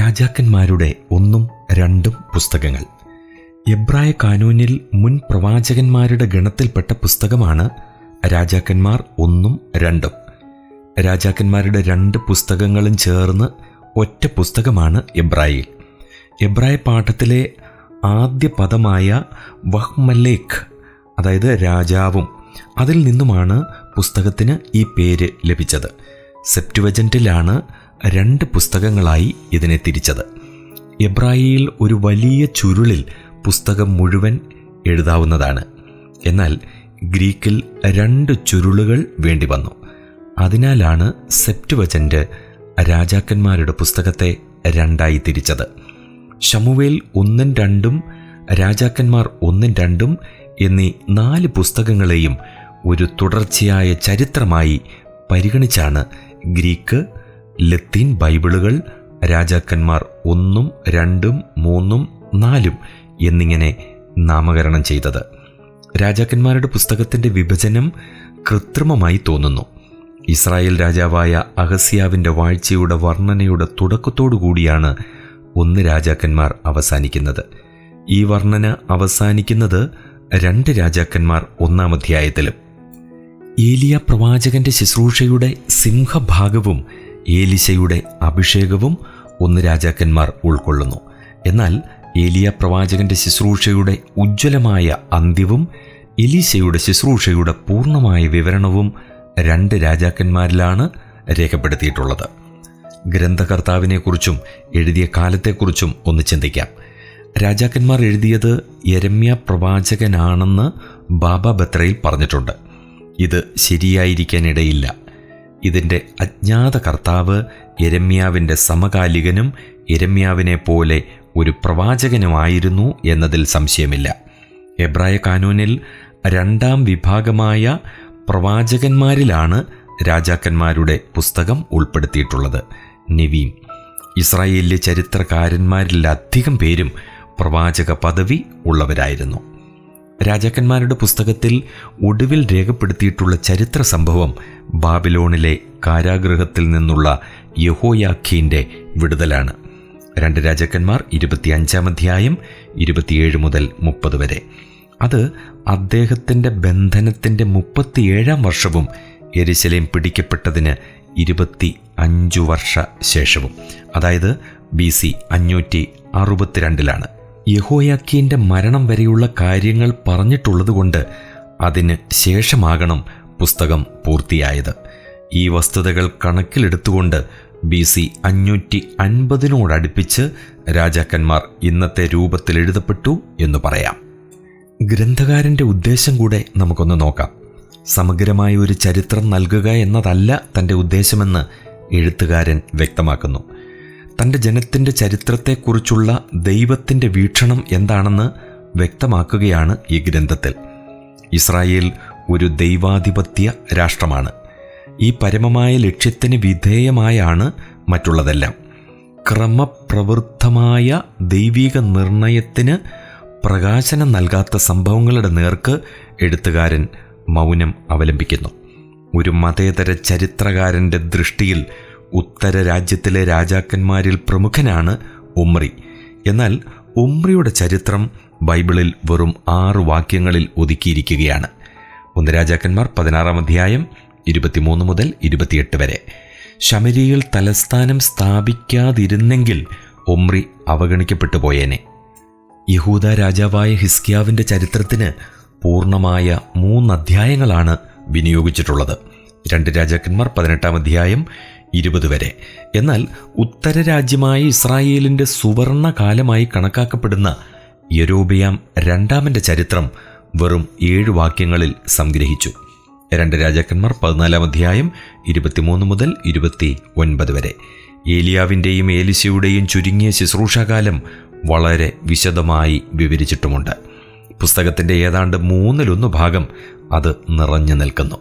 രാജാക്കന്മാരുടെ ഒന്നും രണ്ടും പുസ്തകങ്ങൾ. എബ്രായ കാനൂനിൽ മുൻ പ്രവാചകന്മാരുടെ ഗണത്തിൽപ്പെട്ട പുസ്തകമാണ് രാജാക്കന്മാർ ഒന്നും രണ്ടും. രാജാക്കന്മാരുടെ രണ്ട് പുസ്തകങ്ങളും ചേർന്ന് ഒറ്റ പുസ്തകമാണ് എബ്രായിൽ എബ്രായ പാഠത്തിലെ ആദ്യ പദമായ വഹ്മല്ലേക്ക് അതായത് രാജാവും അതിൽ നിന്നുമാണ് പുസ്തകത്തിന് ഈ പേര് ലഭിച്ചത്. സെപ്റ്റുവജന്റിലാണ് രണ്ട് പുസ്തകങ്ങളായി ഇതിനെ തിരിച്ചത്. എബ്രായിയിൽ ഒരു വലിയ ചുരുളിൽ പുസ്തകം മുഴുവൻ എഴുതാവുന്നതാണ്. എന്നാൽ ഗ്രീക്കിൽ രണ്ട് ചുരുളുകൾ വേണ്ടി വന്നു. അതിനാലാണ് സെപ്റ്റുവജന്റ് രാജാക്കന്മാരുടെ പുസ്തകത്തെ രണ്ടായി തിരിച്ചത്. ഷമുവേൽ ഒന്നും രണ്ടും രാജാക്കന്മാർ ഒന്നും രണ്ടും എന്നീ നാല് പുസ്തകങ്ങളെയും ഒരു തുടർച്ചയായ ചരിത്രമായി പരിഗണിച്ചാണ് ഗ്രീക്ക് ലത്തീൻ ബൈബിളുകൾ രാജാക്കന്മാർ ഒന്നും രണ്ടും മൂന്നും നാലും എന്നിങ്ങനെ നാമകരണം ചെയ്തത്. രാജാക്കന്മാരുടെ പുസ്തകത്തിന്റെ വിഭജനം കൃത്രിമമായി തോന്നുന്നു. ഇസ്രായേൽ രാജാവായ അഹസ്യാവിന്റെ വാഴ്ചയുടെ വർണനയുടെ കൂടിയാണ് ഒന്ന് രാജാക്കന്മാർ അവസാനിക്കുന്നത്. ഈ വർണന അവസാനിക്കുന്നത് രണ്ട് രാജാക്കന്മാർ ഒന്നാം അധ്യായത്തിലും. ഏലിയ പ്രവാചകന്റെ ശുശ്രൂഷയുടെ സിംഹഭാഗവും ഏലിശയുടെ അഭിഷേകവും ഒന്ന് രാജാക്കന്മാർ ഉൾക്കൊള്ളുന്നു. എന്നാൽ ഏലിയ പ്രവാചകന്റെ ശുശ്രൂഷയുടെ ഉജ്ജ്വലമായ അന്ത്യവും എലീശയുടെ ശുശ്രൂഷയുടെ പൂർണമായ വിവരണവും രണ്ട് രാജാക്കന്മാരിലാണ് രേഖപ്പെടുത്തിയിട്ടുള്ളത്. ഗ്രന്ഥകർത്താവിനെക്കുറിച്ചും എഴുതിയ കാലത്തെക്കുറിച്ചും ഒന്ന് ചിന്തിക്കാം. രാജാക്കന്മാർ എഴുതിയത് യരമ്യ പ്രവാചകനാണെന്ന് ബാബ ബത്രയിൽ പറഞ്ഞിട്ടുണ്ട്. ഇത് ശരിയായിരിക്കാനിടയില്ല. ഇതിന്റെ അജ്ഞാത കർത്താവ് യരമ്യാവിന്റെ സമകാലികനും എരമ്യാവിനെ പോലെ ഒരു പ്രവാചകനുമായിരുന്നു എന്നതിൽ സംശയമില്ല. എബ്രായ കാനൂനിൽ രണ്ടാം വിഭാഗമായ പ്രവാചകന്മാരിലാണ് രാജാക്കന്മാരുടെ പുസ്തകം ഉൾപ്പെടുത്തിയിട്ടുള്ളത്. നിവീം. ഇസ്രായേലിലെ ചരിത്രകാരന്മാരിലധികം പേരും പ്രവാചക പദവി ഉള്ളവരായിരുന്നു. രാജാക്കന്മാരുടെ പുസ്തകത്തിൽ ഒടുവിൽ രേഖപ്പെടുത്തിയിട്ടുള്ള ചരിത്ര സംഭവം ബാബിലോണിലെ കാരാഗൃഹത്തിൽ നിന്നുള്ള യഹോയാഖീന്റെ വിടുതലാണ്. രണ്ട് രാജാക്കന്മാർ ഇരുപത്തിയഞ്ചാം അധ്യായം ഇരുപത്തിയേഴ് മുതൽ മുപ്പത് വരെ. അത് അദ്ദേഹത്തിന്റെ ബന്ധനത്തിന്റെ മുപ്പത്തിയേഴാം വർഷവും എരിശലേം പിടിക്കപ്പെട്ടതിന് ഇരുപത്തി അഞ്ചു വർഷ ശേഷവും. അതായത് ബി സി അഞ്ഞൂറ്റി അറുപത്തിരണ്ടിലാണ്. യഹോയാക്കീന്റെ മരണം വരെയുള്ള കാര്യങ്ങൾ പറഞ്ഞിട്ടുള്ളതുകൊണ്ട് അതിന് ശേഷമാകണം പുസ്തകം പൂർത്തിയായത്. ഈ വസ്തുതകൾ കണക്കിലെടുത്തുകൊണ്ട് ബി സി അഞ്ഞൂറ്റി അൻപതിനോടടുപ്പിച്ച് രാജാക്കന്മാർ ഇന്നത്തെ രൂപത്തിൽ എഴുതപ്പെട്ടു എന്ന് പറയാം. ഗ്രന്ഥകാരന്റെ ഉദ്ദേശം കൂടെ നമുക്കൊന്ന് നോക്കാം. സമഗ്രമായ ഒരു ചരിത്രം നൽകുക എന്നതല്ല തന്റെ ഉദ്ദേശമെന്ന് എഴുത്തുകാരൻ വ്യക്തമാക്കുന്നു. തന്റെ ജനത്തിന്റെ ചരിത്രത്തെക്കുറിച്ചുള്ള ദൈവത്തിന്റെ വീക്ഷണം എന്താണെന്ന് വ്യക്തമാക്കുകയാണ് ഈ ഗ്രന്ഥത്തിൽ. ഇസ്രായേൽ ഒരു ദൈവാധിപത്യ രാഷ്ട്രമാണ്. ഈ പരമമായ ലക്ഷ്യത്തിന് വിധേയമായാണ് മറ്റുള്ളതെല്ലാം. ക്രമപ്രവൃത്തമായ ദൈവിക നിർണയത്തിന് പ്രകാശനം നൽകാത്ത സംഭവങ്ങളുടെ നേർക്ക് എഴുത്തുകാരൻ മൗനം അവലംബിക്കുന്നു. ഒരു മതേതര ചരിത്രകാരന്റെ ദൃഷ്ടിയിൽ ഉത്തര രാജ്യത്തിലെ രാജാക്കന്മാരിൽ പ്രമുഖനാണ് ഉമ്രി എന്നാൽ ഉമ്രിയുടെ ചരിത്രം ബൈബിളിൽ വെറും ആറ് വാക്യങ്ങളിൽ ഒതുക്കിയിരിക്കുകയാണ്. ഒന്ന് രാജാക്കന്മാർ പതിനാറാം അധ്യായം ഇരുപത്തിമൂന്ന് മുതൽ ഇരുപത്തിയെട്ട് വരെ. ശമരിയിൽ തലസ്ഥാനം സ്ഥാപിക്കാതിരുന്നെങ്കിൽ ഒമ്രി അവഗണിക്കപ്പെട്ടു പോയേനെ. യഹൂദ രാജാവായ ഹിസ്കിയാവിന്റെ ചരിത്രത്തിന് പൂർണമായ മൂന്ന് അധ്യായങ്ങളാണ് വിനിയോഗിച്ചിട്ടുള്ളത്. രണ്ട് രാജാക്കന്മാർ പതിനെട്ടാം അധ്യായം ഇരുപത് വരെ. എന്നാൽ ഉത്തര രാജ്യമായ ഇസ്രായേലിന്റെ സുവർണ കാലമായി കണക്കാക്കപ്പെടുന്ന യരോബിയാം രണ്ടാമന്റെ ചരിത്രം വെറും ഏഴ് വാക്യങ്ങളിൽ സംഗ്രഹിച്ചു. രണ്ട് രാജാക്കന്മാർ പതിനാലാം അധ്യായം ഇരുപത്തിമൂന്ന് മുതൽ ഇരുപത്തി ഒൻപത് വരെ. ഏലിയാവിന്റെയും ഏലിശയുടെയും ചുരുങ്ങിയ ശുശ്രൂഷാകാലം വളരെ വിശദമായി വിവരിച്ചിട്ടുമുണ്ട്. പുസ്തകത്തിന്റെ ഏതാണ്ട് മൂന്നിലൊന്ന് ഭാഗം അത് നിറഞ്ഞു നിൽക്കുന്നു.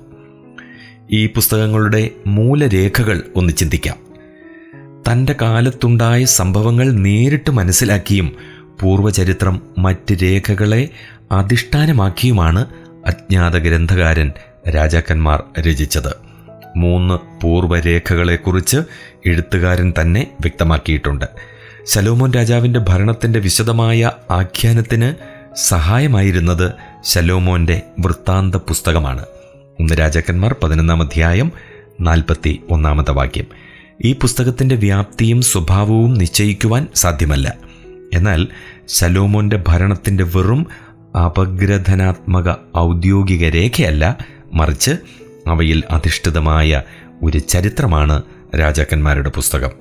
ഈ പുസ്തകങ്ങളുടെ മൂലരേഖകൾ ഒന്ന് ചിന്തിക്കാം. തന്റെ കാലത്തുണ്ടായ സംഭവങ്ങൾ നേരിട്ട് മനസ്സിലാക്കിയും പൂർവചരിത്രം മറ്റ് രേഖകളെ അധിഷ്ഠാനമാക്കിയുമാണ് അജ്ഞാത ഗ്രന്ഥകാരൻ രാജാക്കന്മാർ രചിച്ചത്. മൂന്ന് പൂർവരേഖകളെക്കുറിച്ച് എഴുത്തുകാരൻ തന്നെ വ്യക്തമാക്കിയിട്ടുണ്ട്. ശലോമോൻ രാജാവിന്റെ ഭരണത്തിന്റെ വിശദമായ ആഖ്യാനത്തിന് സഹായമായിരുന്നത് ശലോമോന്റെ വൃത്താന്ത പുസ്തകമാണ്. ഒന്ന് രാജാക്കന്മാർ പതിനൊന്നാം അധ്യായം നാൽപ്പത്തി ഒന്നാമത്തെ വാക്യം. ഈ പുസ്തകത്തിന്റെ വ്യാപ്തിയും സ്വഭാവവും നിശ്ചയിക്കുവാൻ സാധ്യമല്ല. എന്നാൽ ശലോമോന്റെ ഭരണത്തിന്റെ വെറും അപഗ്രഥനാത്മക ഔദ്യോഗിക രേഖയല്ല മറിച്ച് അവയിൽ അധിഷ്ഠിതമായ ഒരു ചരിത്രമാണ് രാജാക്കന്മാരുടെ പുസ്തകം.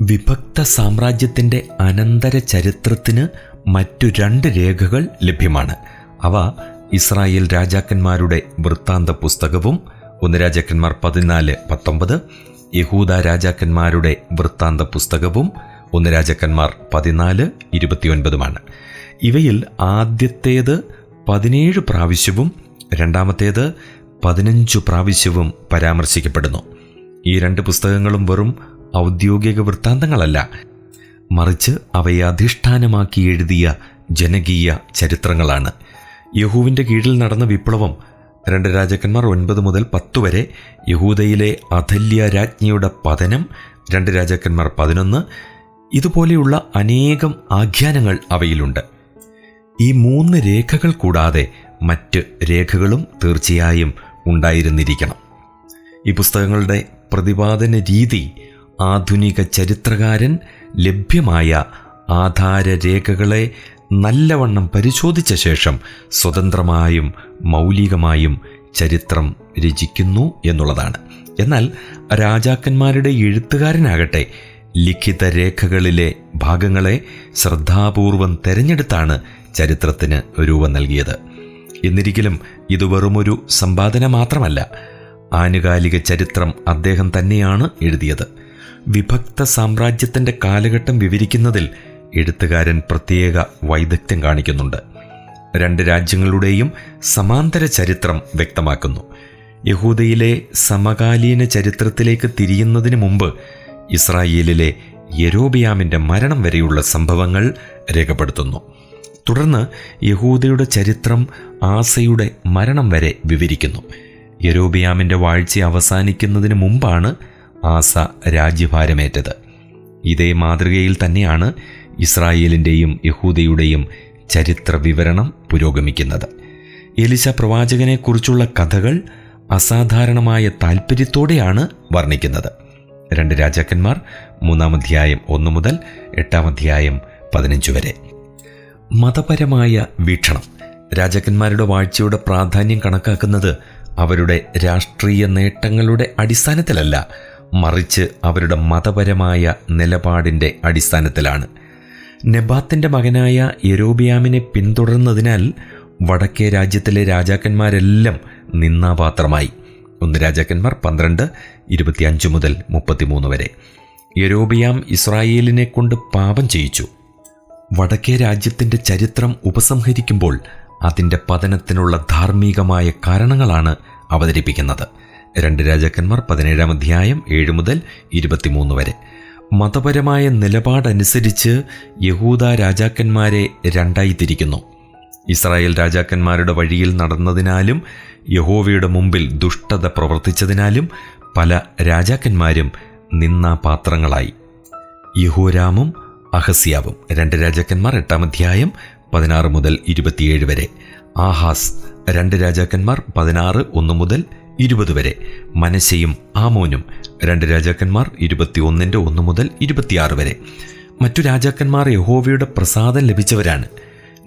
വിഭക്ത സാമ്രാജ്യത്തിന്റെ അനന്തര ചരിത്രത്തിന് മറ്റു രണ്ട് രേഖകൾ ലഭ്യമാണ്. അവ ഇസ്രായേൽ രാജാക്കന്മാരുടെ വൃത്താന്ത പുസ്തകവും ഒന്ന് രാജാക്കന്മാർ പതിനാല് പത്തൊമ്പത് യഹൂദ രാജാക്കന്മാരുടെ വൃത്താന്ത പുസ്തകവും ഒന്ന് രാജാക്കന്മാർ പതിനാല് ഇരുപത്തിയൊൻപതുമാണ്. ഇവയിൽ ആദ്യത്തേത് പതിനേഴ് പ്രാവശ്യവും രണ്ടാമത്തേത് പതിനഞ്ചു പ്രാവശ്യവും പരാമർശിക്കപ്പെടുന്നു. ഈ രണ്ട് പുസ്തകങ്ങളും വെറും ഔദ്യോഗിക വൃത്താന്തങ്ങളല്ല. മറിച്ച് അവയെ അധിഷ്ഠാനമാക്കി എഴുതിയ ജനകീയ ചരിത്രങ്ങളാണ്. യഹൂവിന്റെ കീഴിൽ നടന്ന വിപ്ലവം രണ്ട് രാജാക്കന്മാർ ഒൻപത് മുതൽ പത്ത് വരെ യഹൂദയിലെ അഥല്യ രാജ്ഞിയുടെ പതനം രണ്ട് രാജാക്കന്മാർ പതിനൊന്ന് ഇതുപോലെയുള്ള അനേകം ആഖ്യാനങ്ങൾ അവയിലുണ്ട്. ഈ മൂന്ന് രേഖകൾ കൂടാതെ മറ്റ് രേഖകളും തീർച്ചയായും ഉണ്ടായിരുന്നിരിക്കണം. ഈ പുസ്തകങ്ങളുടെ പ്രതിപാദന രീതി ആധുനിക ചരിത്രകാരൻ ലഭ്യമായ ആധാരരേഖകളെ നല്ലവണ്ണം പരിശോധിച്ച ശേഷം സ്വതന്ത്രമായും മൗലികമായും ചരിത്രം രചിക്കുന്നു എന്നുള്ളതാണ്. എന്നാൽ രാജാക്കന്മാരുടെ എഴുത്തുകാരനാകട്ടെ ലിഖിത രേഖകളിലെ ഭാഗങ്ങളെ ശ്രദ്ധാപൂർവം തെരഞ്ഞെടുത്താണ് ചരിത്രത്തിന് രൂപം നൽകിയത്. എന്നിരിക്കലും ഇത് വെറുമൊരു സമ്പാദന മാത്രമല്ല ആനുകാലിക ചരിത്രം അദ്ദേഹം തന്നെയാണ് എഴുതിയത്. വിഭക്ത സാമ്രാജ്യത്തിന്റെ കാലഘട്ടം വിവരിക്കുന്നതിൽ എഴുത്തുകാരൻ പ്രത്യേക വൈദഗ്ധ്യം കാണിക്കുന്നുണ്ട്. രണ്ട് രാജ്യങ്ങളുടെയും സമാന്തര ചരിത്രം വ്യക്തമാക്കുന്നു. യഹൂദയിലെ സമകാലീന ചരിത്രത്തിലേക്ക് തിരിയുന്നതിന് മുമ്പ് ഇസ്രായേലിലെ യരോബിയാമിന്റെ മരണം വരെയുള്ള സംഭവങ്ങൾ രേഖപ്പെടുത്തുന്നു. തുടർന്ന് യഹൂദയുടെ ചരിത്രം ആസയുടെ മരണം വരെ വിവരിക്കുന്നു. യരോബിയാമിന്റെ വാഴ്ച അവസാനിക്കുന്നതിന് മുമ്പാണ് ആസ രാജ്യഭാരമേറ്റത്. ഇതേ മാതൃകയിൽ തന്നെയാണ് ഇസ്രായേലിന്റെയും യഹൂദയുടെയും ചരിത്ര വിവരണം പുരോഗമിക്കുന്നത്. എലിശ പ്രവാചകനെക്കുറിച്ചുള്ള കഥകൾ അസാധാരണമായ താൽപ്പര്യത്തോടെയാണ് വർണിക്കുന്നത്. രണ്ട് രാജാക്കന്മാർ മൂന്നാം അധ്യായം ഒന്ന് മുതൽ എട്ടാം അധ്യായം പതിനഞ്ച് വരെ. മതപരമായ വീക്ഷണം. രാജാക്കന്മാരുടെ വാഴ്ചയുടെ പ്രാധാന്യം കണക്കാക്കുന്നത് അവരുടെ രാഷ്ട്രീയ നേട്ടങ്ങളുടെ അടിസ്ഥാനത്തിലല്ല മറിച്ച് അവരുടെ മതപരമായ നിലപാടിന്റെ അടിസ്ഥാനത്തിലാണ്. നെബാത്തിന്റെ മകനായ യരോബിയാമിനെ പിന്തുടർന്നതിനാൽ വടക്കേ രാജ്യത്തിലെ രാജാക്കന്മാരെല്ലാം നിന്നാപാത്രമായി ഒന്ന് രാജാക്കന്മാർ പന്ത്രണ്ട് ഇരുപത്തിയഞ്ച് മുതൽ മുപ്പത്തിമൂന്ന് വരെ. യരോബിയാം ഇസ്രായേലിനെ കൊണ്ട് പാപം ചെയ്യിച്ചു. വടക്കേ രാജ്യത്തിന്റെ ചരിത്രം ഉപസംഹരിക്കുമ്പോൾ അതിന്റെ പതനത്തിനുള്ള ധാർമ്മികമായ കാരണങ്ങളാണ് അവതരിപ്പിക്കുന്നത്. രണ്ട് രാജാക്കന്മാർ പതിനേഴാം അധ്യായം ഏഴ് മുതൽ ഇരുപത്തിമൂന്ന് വരെ. മതപരമായ നിലപാടനുസരിച്ച് യഹൂദ രാജാക്കന്മാരെ രണ്ടായി തിരിക്കുന്നു. ഇസ്രായേൽ രാജാക്കന്മാരുടെ വഴിയിൽ നടന്നതിനാലും യഹോവയുടെ മുമ്പിൽ ദുഷ്ടത പ്രവർത്തിച്ചതിനാലും പല രാജാക്കന്മാരും നിന്നാപാത്രങ്ങളായി യഹോരാമും അഹസ്യാവും. രണ്ട് രാജാക്കന്മാർ എട്ടാം അധ്യായം പതിനാറ് മുതൽ ഇരുപത്തിയേഴ് വരെ. ആഹാസ് രണ്ട് രാജാക്കന്മാർ പതിനാറ് ഒന്ന് മുതൽ ഇരുപത് വരെ. മനശയും ആമോനും രണ്ട് രാജാക്കന്മാർ ഇരുപത്തിയൊന്നിന്റെ ഒന്ന് മുതൽ ഇരുപത്തിയാറ് വരെ. മറ്റു രാജാക്കന്മാർ യഹോവയുടെ പ്രസാദം ലഭിച്ചവരാണ്.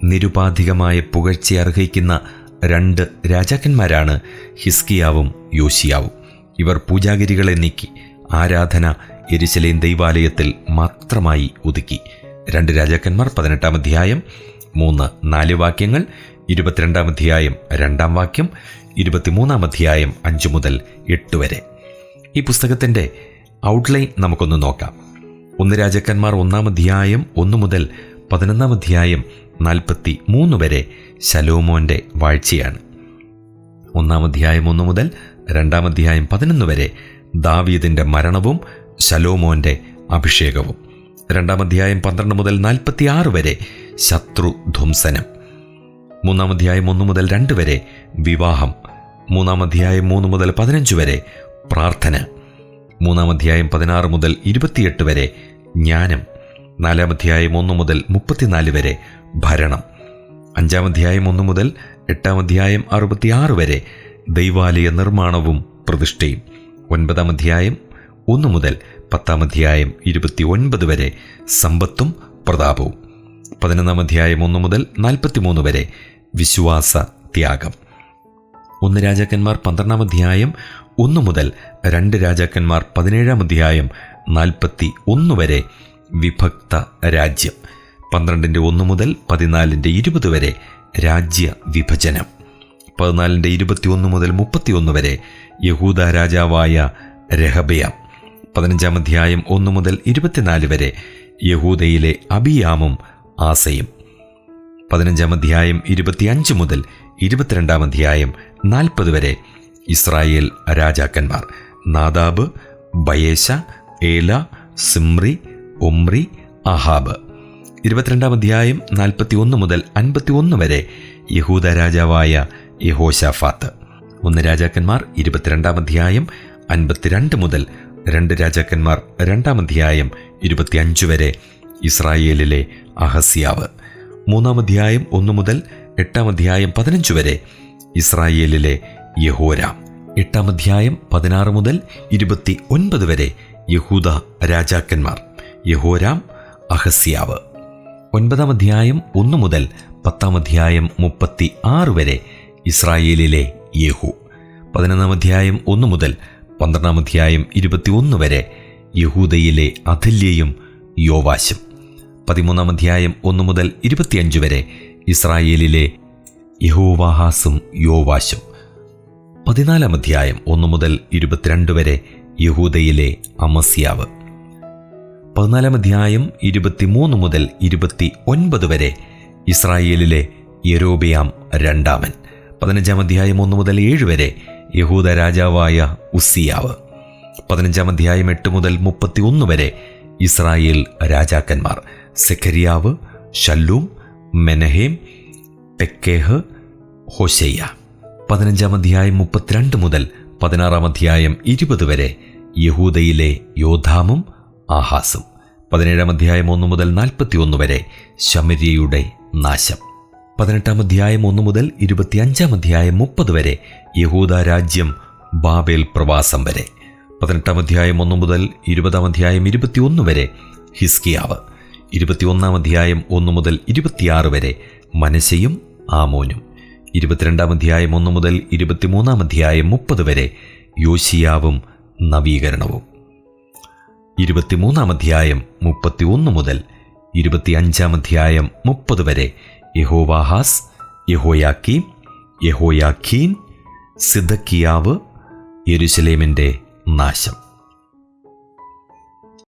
നിരുപാധികമായ പുകഴ്ച അർഹിക്കുന്ന രണ്ട് രാജാക്കന്മാരാണ് ഹിസ്കിയാവും യോശിയാവും. ഇവർ പൂജാഗിരികളെ നീക്കി ആരാധന എരിശലേം ദൈവാലയത്തിൽ മാത്രമായി ഒതുക്കി. രണ്ട് രാജാക്കന്മാർ പതിനെട്ടാം അധ്യായം മൂന്ന് നാല് വാക്യങ്ങൾ ഇരുപത്തിരണ്ടാം അധ്യായം രണ്ടാം വാക്യം ഇരുപത്തിമൂന്നാം അധ്യായം അഞ്ച് മുതൽ എട്ട് വരെ. ഈ പുസ്തകത്തിന്റെ ഔട്ട്ലൈൻ നമുക്കൊന്ന് നോക്കാം. ഒന്ന് രാജാക്കന്മാർ ഒന്നാം അധ്യായം ഒന്ന് മുതൽ പതിനൊന്നാം അധ്യായം നാൽപ്പത്തി മൂന്ന് വരെ ശലോമോന്റെ വാഴ്ചയാണ്. ഒന്നാം അധ്യായം ഒന്ന് മുതൽ രണ്ടാം അധ്യായം പതിനൊന്ന് വരെ ദാവീദിന്റെ മരണവും ശലോമോന്റെ അഭിഷേകവും. രണ്ടാം അധ്യായം പന്ത്രണ്ട് മുതൽ നാൽപ്പത്തി ആറ് വരെ ശത്രു ധ്വംസനം മൂന്നാം അധ്യായം ഒന്ന് മുതൽ രണ്ട് വരെ വിവാഹം. മൂന്നാം അധ്യായം മൂന്ന് മുതൽ പതിനഞ്ച് വരെ പ്രാർത്ഥന. മൂന്നാം അധ്യായം പതിനാറ് മുതൽ ഇരുപത്തിയെട്ട് വരെ ജ്ഞാനം. നാലാം അധ്യായം ഒന്ന് മുതൽ മുപ്പത്തിനാല് വരെ ഭരണം. അഞ്ചാം അധ്യായം ഒന്ന് മുതൽ എട്ടാം അധ്യായം അറുപത്തിയാറ് വരെ ദൈവാലയ നിർമ്മാണവും പ്രതിഷ്ഠയും. ഒൻപതാം അധ്യായം ഒന്ന് മുതൽ പത്താം അധ്യായം ഇരുപത്തി ഒൻപത് വരെ സമ്പത്തും പ്രതാപവും. പതിനൊന്നാം അധ്യായം ഒന്ന് മുതൽ നാൽപ്പത്തിമൂന്ന് വരെ വിശ്വാസ ത്യാഗം. ഒന്ന് രാജാക്കന്മാർ പന്ത്രണ്ടാം അധ്യായം ഒന്ന് മുതൽ രണ്ട് രാജാക്കന്മാർ പതിനേഴാം അധ്യായം നാൽപ്പത്തി ഒന്ന് വരെ വിഭക്ത രാജ്യം. പന്ത്രണ്ടിന്റെ ഒന്ന് മുതൽ പതിനാലിന്റെ ഇരുപത് വരെ രാജ്യ വിഭജനം. പതിനാലിന്റെ ഇരുപത്തിയൊന്ന് മുതൽ മുപ്പത്തിയൊന്ന് വരെ യഹൂദ രാജാവായ രഹബയാം. പതിനഞ്ചാം അധ്യായം ഒന്ന് മുതൽ ഇരുപത്തിനാല് വരെ യഹൂദയിലെ അബിയാമും ആസയും. പതിനഞ്ചാം അധ്യായം ഇരുപത്തിയഞ്ച് മുതൽ ഇരുപത്തിരണ്ടാം അധ്യായം നാൽപ്പത് വരെ ഇസ്രായേൽ രാജാക്കന്മാർ. നാദാബ് ബയേശ ഏല സിമ്രി ഒമ്രി അഹാബ്. ഇരുപത്തിരണ്ടാം അധ്യായം നാൽപ്പത്തി ഒന്ന് മുതൽ അൻപത്തി ഒന്ന് വരെ യഹൂദ രാജാവായ യഹോഷാഫാത്ത് ഒന്ന് രാജാക്കന്മാർ ഇരുപത്തിരണ്ടാം അധ്യായം അൻപത്തിരണ്ട് മുതൽ രണ്ട് രാജാക്കന്മാർ രണ്ടാം അധ്യായം ഇരുപത്തിയഞ്ച് വരെ ഇസ്രായേലിലെ അഹസ്യാവ്. മൂന്നാം അധ്യായം ഒന്ന് മുതൽ എട്ടാം അധ്യായം പതിനഞ്ച് വരെ ഇസ്രായേലിലെ യഹോരാം. എട്ടാം അധ്യായം പതിനാറ് മുതൽ ഇരുപത്തി ഒൻപത് വരെ യഹൂദ രാജാക്കന്മാർ. യഹോരാം അഹസ്യാവ്. ഒൻപതാം അധ്യായം ഒന്ന് മുതൽ പത്താം അധ്യായം മുപ്പത്തി ആറ് വരെ ഇസ്രായേലിലെ യേഹു. പതിനൊന്നാം അധ്യായം ഒന്ന് മുതൽ പന്ത്രണ്ടാം അധ്യായം ഇരുപത്തിയൊന്ന് വരെ യഹൂദയിലെ അഥല്യയും യോവാശും. പതിമൂന്നാം അധ്യായം ഒന്ന് മുതൽ ഇരുപത്തിയഞ്ച് വരെ ഇസ്രായേലിലെ യഹോവാഹാസും യോവാശും. പതിനാലാം അധ്യായം ഒന്ന് മുതൽ ഇരുപത്തിരണ്ട് വരെ യഹൂദയിലെ അമസ്യാവ്. പതിനാലാം അധ്യായം ഇരുപത്തിമൂന്ന് മുതൽ ഇരുപത്തി ഒൻപത് വരെ ഇസ്രായേലിലെ യരോബിയാം രണ്ടാമൻ. പതിനഞ്ചാം അധ്യായം ഒന്ന് മുതൽ ഏഴ് വരെ യഹൂദ രാജാവായ ഉസിയാവ് പതിനഞ്ചാം അധ്യായം എട്ട് മുതൽ മുപ്പത്തി ഒന്ന് വരെ ഇസ്രായേൽ രാജാക്കന്മാർ. സെഖരിയാവ് ഷല്ലൂം മെനഹേം പെക്കേഹ് ഹോഷയ്യ പതിനഞ്ചാം അധ്യായം മുപ്പത്തിരണ്ട് മുതൽ പതിനാറാം അധ്യായം ഇരുപത് വരെ യഹൂദയിലെ യോധാമും ആഹാസും. പതിനേഴാം അധ്യായം ഒന്ന് മുതൽ നാൽപ്പത്തി ഒന്ന് വരെ ശമരിയയുടെ നാശം. പതിനെട്ടാം അധ്യായം ഒന്ന് മുതൽ ഇരുപത്തിയഞ്ചാം അധ്യായം മുപ്പത് വരെ യഹൂദ രാജ്യം ബാബേൽ പ്രവാസം വരെ. പതിനെട്ടാം അധ്യായം ഒന്ന് മുതൽ ഇരുപതാം അധ്യായം ഇരുപത്തിയൊന്ന് വരെ ഹിസ്കിയാവ്. ഇരുപത്തിയൊന്നാം അധ്യായം ഒന്ന് മുതൽ ഇരുപത്തിയാറ് വരെ മനശയും ആമോനും. ഇരുപത്തിരണ്ടാം അധ്യായം ഒന്ന് മുതൽ ഇരുപത്തിമൂന്നാം അധ്യായം മുപ്പത് വരെ യോശിയാവും നവീകരണവും. ഇരുപത്തിമൂന്നാം അധ്യായം മുപ്പത്തി ഒന്ന് മുതൽ ഇരുപത്തിയഞ്ചാം അധ്യായം മുപ്പത് വരെ. യഹോവാഹാസ് യഹോയാക്കീം യഹോയാഖീൻ സിദ്ധക്കിയാവ് യെരുശലേമിന്റെ നാശം.